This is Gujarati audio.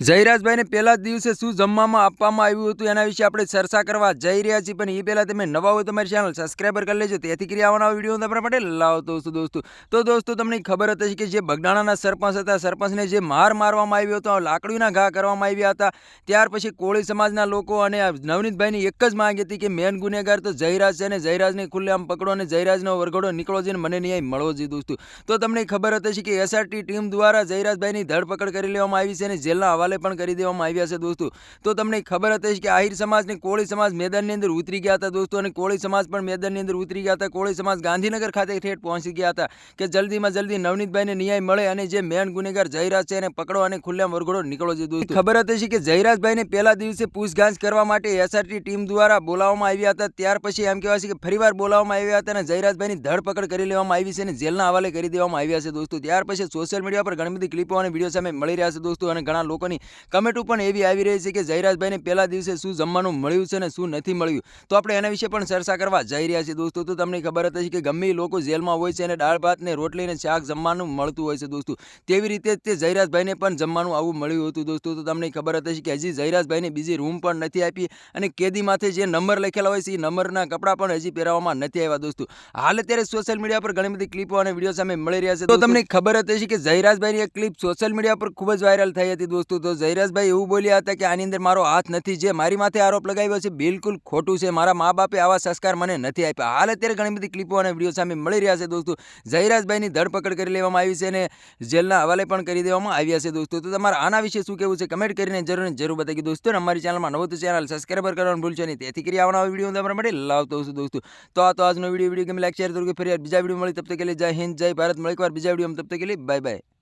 જયરાજભાઈને પહેલા જ દિવસે શું જમવામાં આપવામાં આવ્યું હતું એના વિશે આપણે ચર્ચા કરવા જઈ રહ્યા છીએ. પણ એ પહેલાં તમે નવા હોય તમારી ચેનલ સબસ્ક્રાઈબર કરી લેજો. તેથી કરી આવવાના વીડિયો તમારા માટે લાવતો છું દોસ્તો. તો દોસ્તો, તમને ખબર હતી કે જે બગડાણાના સરપંચ હતા, સરપંચને જે માર મારવામાં આવ્યો હતો, લાકડીના ઘા કરવામાં આવ્યા હતા. ત્યાર પછી કોળી સમાજના લોકો અને નવનીતભાઈની એક જ માંગ હતી કે મેન ગુનેગાર તો જયરાજ છે અને જયરાજને ખુલ્લેઆમ પકડો અને જયરાજનો વરઘોડો નીકળો છે મને ન્યાય મળવો જોઈએ દોસ્તો. તો તમને ખબર હતી કે એસઆરટી ટીમ દ્વારા જયરાજભાઈની ધરપકડ કરી લેવામાં આવી છે અને જેલના હવાલે પણ કરી દેવામાં આવ્યા છે દોસ્તો. તો તમને ખબર હતી કે આહિર સમાજ ને કોળી સમાજ મેદાનની અંદર ઉતરી ગયા હતા દોસ્તો અને કોળી સમાજ પણ મેદાનની અંદર ઉતરી ગયા હતા. કોળી સમાજ ગાંધીનગર ખાતે ઠેઠ પહોંચી ગયા હતા કે જલ્દીમાં જલ્દી નવનીતભાઈને ન્યાય મળે અને જે મેન ગુનેગાર જયરાજ છે એને પકડો અને ખુલ્લેઆમ વરઘોડો નીકળો છે દોસ્તો. ખબર હતી કે જયરાજભાઈને પહેલા દિવસે પૂછગાછ કરવા માટે એસઆરટી ટીમ દ્વારા બોલાવવામાં આવ્યા હતા. ત્યાર પછી એમ કહેવાય છે કે ફરીવાર બોલાવવામાં આવ્યા હતા અને જયરાજભાઈની ધરપકડ કરી લેવામાં આવી છે અને જેલના હવાલે કરી દેવામાં આવ્યા છે દોસ્તો. ત્યાર પછી સોશિયલ મીડિયા પર ઘણી બધી ક્લિપો અને વીડિયો સામે મળી રહ્યા છે દોસ્તો અને ઘણા લોકોની કમેન્ટો પણ એવી આવી રહી છે કે જયરાજભાઈને પહેલા દિવસે શું જમવાનું મળ્યું છે અને શું નથી મળ્યું. તો આપણે એના વિશે પણ ચર્ચા કરવા જઈ રહ્યા છીએ દોસ્તો. તો તમને ખબર હતી કે ગમે લોકો જેલમાં હોય છે અને દાળ, ભાત ને રોટલી ને શાક જમવાનું મળતું હોય છે દોસ્તો. તેવી રીતે તે જયરાજભાઈને પણ જમવાનું આવું મળ્યું હતું દોસ્તો. તો તમને ખબર હતી કે હજી જયરાજભાઈને બીજી રૂમ પણ નથી આપી અને કેદી માથે જે નંબર લખેલા હોય છે એ નંબરના કપડાં પણ હજી પહેરાવવામાં નથી આવ્યા દોસ્તો. હાલ અત્યારે સોશિયલ મીડિયા પર ઘણી બધી ક્લિપો અને વીડિયો સામે મળી રહ્યા છે તો તમને ખબર હતી કે જયરાજભાઈની એક ક્લિપ સોશિયલ મીડિયા પર ખૂબ જ વાયરલ થઈ હતી દોસ્તો. તો જયરાજભાઈ એવું બોલ્યા હતા કે આની અંદર મારો હાથ નથી. જે મારી માથે આરોપ લગાવ્યો છે, બિલકુલ ખોટું છે. મારા મા બાપે આવા સંસ્કાર મને નથી આપ્યા. હાલ અત્યારે ઘણી બધી ક્લિપો અને વીડિયો સામે મળી રહ્યા છે દોસ્તો. જયરાજભાઈની ધરપકડ કરી લેવામાં આવી છે અને જેલના હવાલે પણ કરી દેવામાં આવ્યા છે દોસ્તો. તો તમારા આના વિશે શું કહેવું છે? કમેન્ટ કરીને જરૂર જરૂર બતાવી દોસ્તો. અને અમારી ચેનલમાં નવું તો ચેનલ સબસ્ક્રાઈબર કરવાનું ભૂલશો નહીં. તેથી કરી આવવાના વીડિયો તમારા માટે લાવતો છું દોસ્તો. તો આ તો આજનો વીડિયો. વીડિયો ગમે લાઈક, શેર કરો કે ફરી બીજા વીડિયો મળી તબ તક કે જય હિન્દ, જય ભારત. મળી એક વાર બીજા વીડિયો તબ તક કે બાય બાય